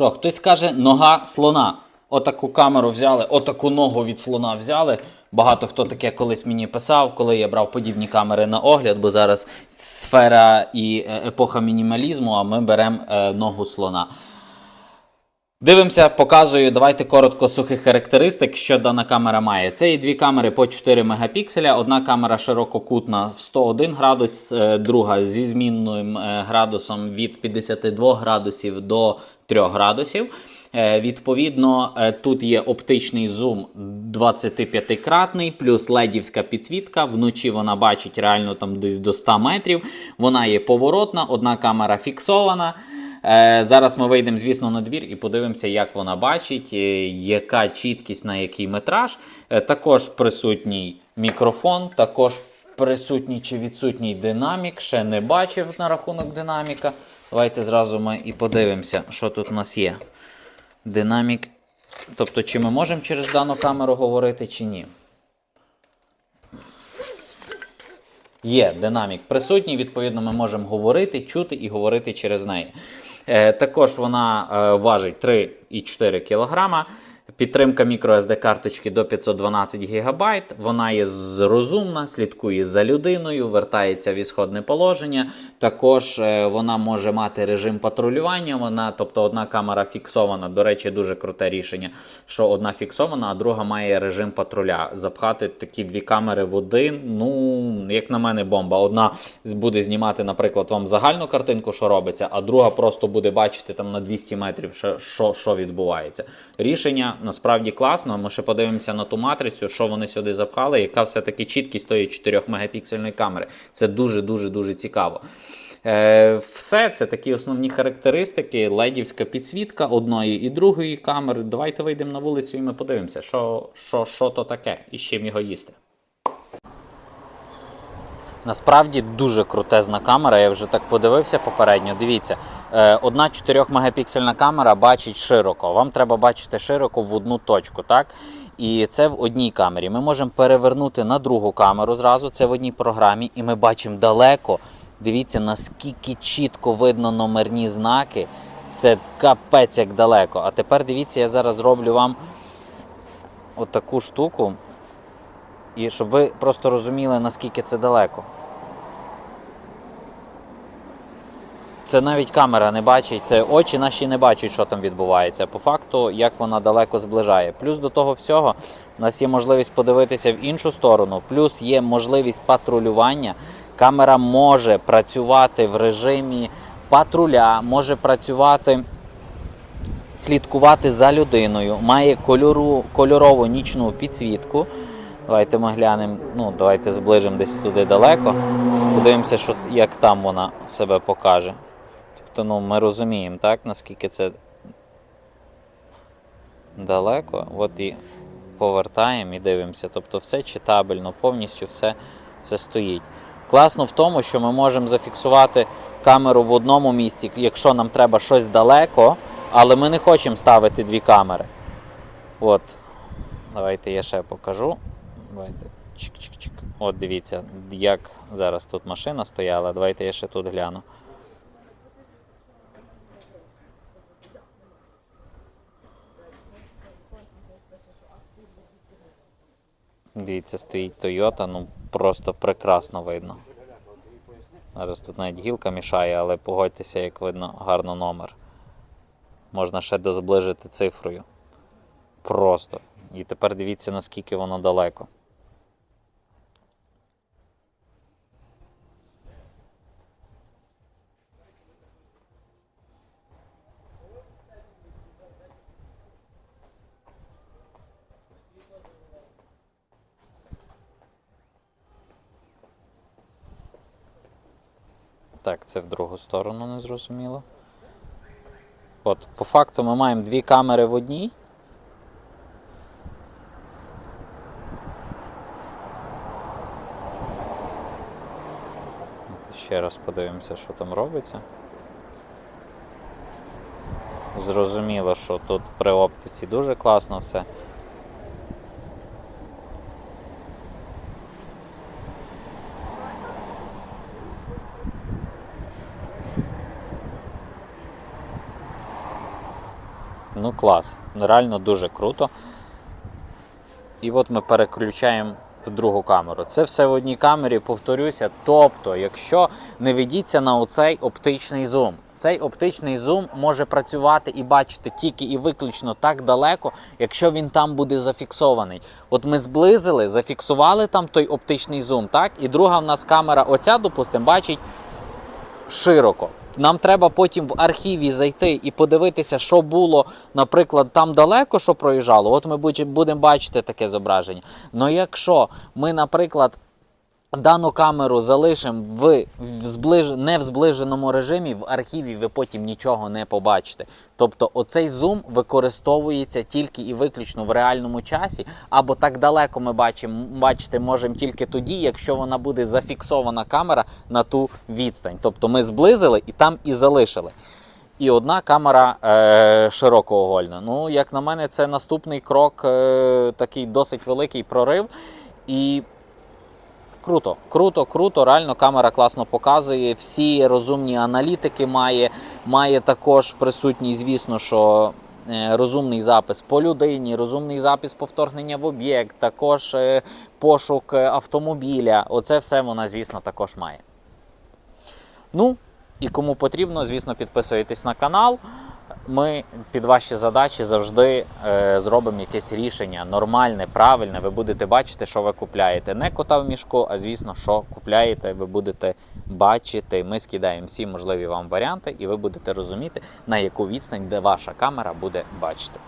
Що, хтось каже, нога слона. Отаку камеру взяли, отаку ногу від слона взяли. Багато хто таке колись мені писав, коли я брав подібні камери на огляд, бо зараз сфера і е, епоха мінімалізму, а ми беремо е, ногу слона. Дивимося, показую. Давайте коротко сухих характеристик, що дана камера має. Це є дві камери по 4 мегапікселя. Одна камера ширококутна в 101 градус, е, друга зі змінним градусом від 52 градусів до 3 градусів. Е, Відповідно, е, тут є оптичний зум 25-кратний, плюс ледівська підсвітка. Вночі вона бачить реально там десь до 100 метрів. Вона є поворотна, одна камера фіксована. Е, Зараз ми вийдемо, звісно, на двір і подивимося, як вона бачить, яка чіткість на який метраж. Також присутній мікрофон, також присутній чи відсутній динамік. Ще не бачив на рахунок динаміка. Давайте зразу ми і подивимося, що тут у нас є. Динамік. Тобто, чи ми можемо через дану камеру говорити, чи ні. Є динамік присутній, відповідно, ми можемо говорити, чути і говорити через неї. Е, також вона е, важить 3,4 кг. Підтримка microSD карточки до 512 ГБ. Вона є розумна, слідкує за людиною, вертається в ісходне положення. Також е, вона може мати режим патрулювання. Вона, тобто одна камера фіксована. До речі, дуже круте рішення, що одна фіксована, а друга має режим патруля. Запхати такі дві камери в один. Ну, як на мене, бомба. Одна буде знімати, наприклад, вам загальну картинку, що робиться, а друга просто буде бачити там на 200 метрів, що, що, що відбувається. Рішення насправді класно. Ми ще подивимося на ту матрицю, що вони сюди запхали, яка все-таки чіткість тої 4 мегапіксельної камери. Це дуже дуже цікаво. Е, все це такі основні характеристики. Ледівська підсвітка одної і другої камери. Давайте вийдемо на вулицю і ми подивимося, що, що, що то таке і з чим його їсти. Насправді дуже крутезна камера. Я вже так подивився попередньо. Дивіться, одна 4 мегапіксельна камера бачить широко. Вам треба бачити широко в одну точку, так? І це в одній камері. Ми можемо перевернути на другу камеру зразу. Це в одній програмі, і ми бачимо далеко. Дивіться, наскільки чітко видно номерні знаки. Це капець як далеко. А тепер дивіться, я зараз зроблю вам отаку штуку. І щоб ви просто розуміли, наскільки це далеко. Це навіть камера не бачить, очі наші не бачать, що там відбувається. По факту, як вона далеко зближає. Плюс до того всього, у нас є можливість подивитися в іншу сторону, плюс є можливість патрулювання. Камера може працювати в режимі патруля, може працювати слідкувати за людиною, має кольору, кольорову нічну підсвітку. Давайте ми глянемо, ну, давайте зближимо десь туди далеко. Подивимося, що, як там вона себе покаже. Тобто, ну, ми розуміємо, так, наскільки це далеко. От і повертаємо і дивимося. Тобто все читабельно, повністю все, все стоїть. Класно в тому, що ми можемо зафіксувати камеру в одному місці, якщо нам треба щось далеко, але ми не хочемо ставити дві камери. От. Давайте я ще покажу. Давайте. Чик-чик-чик. От дивіться, як зараз тут машина стояла. Давайте я ще тут гляну. Дивіться, стоїть Toyota, ну просто прекрасно видно. Зараз тут навіть гілка мішає, але погодьтеся, як видно, гарно номер. Можна ще дозближити цифрою. Просто. І тепер дивіться, наскільки воно далеко. Так, це в другу сторону не зрозуміло. От, по факту ми маємо дві камери в одній. От Ще раз подивимося, що там робиться. Зрозуміло, що тут при оптиці дуже класно все. Ну клас. Ну, реально дуже круто. І от ми переключаємо в другу камеру. Це все в одній камері, повторюся. Тобто, якщо не ведіться на оцей оптичний зум. Цей оптичний зум може працювати і бачити тільки і виключно так далеко, якщо він там буде зафіксований. От ми зблизили, зафіксували там той оптичний зум, так? І друга в нас камера, оця, допустимо, бачить широко. Нам треба потім в архіві зайти і подивитися, що було, наприклад, там далеко, що проїжджало. От ми будемо бачити таке зображення. Ну якщо ми, наприклад, дану камеру залишимо в, в зближ... не в зближеному режимі, в архіві ви потім нічого не побачите. Тобто оцей зум використовується тільки і виключно в реальному часі, або так далеко ми бачимо, бачити можемо тільки тоді, якщо вона буде зафіксована камера на ту відстань. Тобто ми зблизили і там і залишили. І одна камера е, широкоугольна. Ну, як на мене, це наступний крок, е, такий досить великий прорив. І Круто, круто, круто. Реально камера класно показує. Всі розумні аналітики має. Має також присутній, звісно, що е, розумний запис по людині, розумний запис повторгнення в об'єкт, також е, пошук автомобіля. Оце все вона, звісно, також має. Ну, і кому потрібно, звісно, підписуйтесь на канал. Ми під ваші задачі завжди е, зробимо якесь рішення нормальне, правильне. Ви будете бачити, що ви купляєте. Не кота в мішку, а звісно, що купляєте, ви будете бачити. Ми скидаємо всі можливі вам варіанти, і ви будете розуміти, на яку відстань, де ваша камера буде бачити.